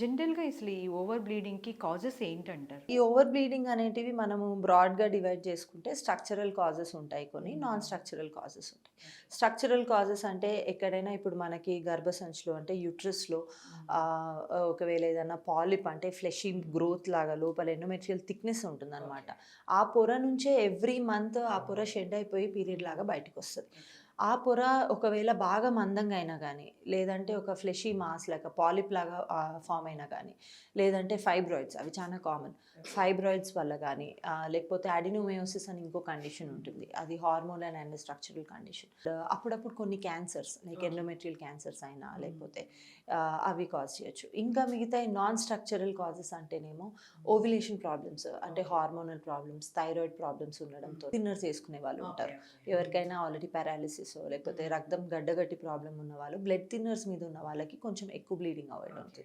జనరల్గా అసలు ఈ ఓవర్ బ్లీడింగ్కి కాజెస్ ఏంటంటారు? ఈ ఓవర్ బ్లీడింగ్ అనేటివి మనము బ్రాడ్గా డివైడ్ చేసుకుంటే స్ట్రక్చరల్ కాజెస్ ఉంటాయి కొన్ని నాన్ స్ట్రక్చరల్ కాజెస్ ఉంటాయి. స్ట్రక్చరల్ కాజెస్ అంటే ఎక్కడైనా ఇప్పుడు మనకి గర్భసంచిలో అంటే యూట్రస్లో ఒకవేళ ఏదైనా పాలిప్ అంటే ఫ్లెషీ గ్రోత్ లాగా లోపల ఎండోమెట్రియల్ థిక్నెస్ ఉంటుందన్నమాట. ఆ పొర నుంచే ఎవ్రీ మంత్ ఆ పొర షెడ్ అయిపోయి పీరియడ్ లాగా బయటకు వస్తుంది ఆ పొర ఒకవేళ బాగా మందంగా అయినా కానీ లేదంటే ఒక ఫ్లెషీ మాస్ లాగా పాలిప్ లాగా ఫామ్ అయినా కానీ లేదంటే ఫైబ్రాయిడ్స్ అవి చాలా కామన్ ఫైబ్రాయిడ్స్ వల్ల కానీ లేకపోతే అడినోమయోసిస్ అని ఇంకో కండిషన్ ఉంటుంది. అది హార్మోనల్ అండ్ స్ట్రక్చరల్ కండిషన్ అప్పుడప్పుడు కొన్ని క్యాన్సర్స్ లైక్ ఎండోమెట్రియల్ క్యాన్సర్స్ అయినా లేకపోతే అవి కాజ్ చేయొచ్చు. ఇంకా మిగతా నాన్ స్ట్రక్చరల్ కాజెస్ అంటేనేమో ఓవిలేషన్ ప్రాబ్లమ్స్ అంటే హార్మోనల్ ప్రాబ్లమ్స్ థైరాయిడ్ ప్రాబ్లమ్స్ ఉండడంతో థిన్నర్స్ వేసుకునే వాళ్ళు ఉంటారు. ఎవరికైనా ఆల్రెడీ పారాలిసిస్ లేకపోతే రక్తం గడ్డగట్టి ప్రాబ్లం ఉన్న వాళ్ళు బ్లడ్ థిన్నర్స్ మీద ఉన్న వాళ్ళకి కొంచెం ఎక్కువ బ్లీడింగ్ అవ్వడం ఉంటుంది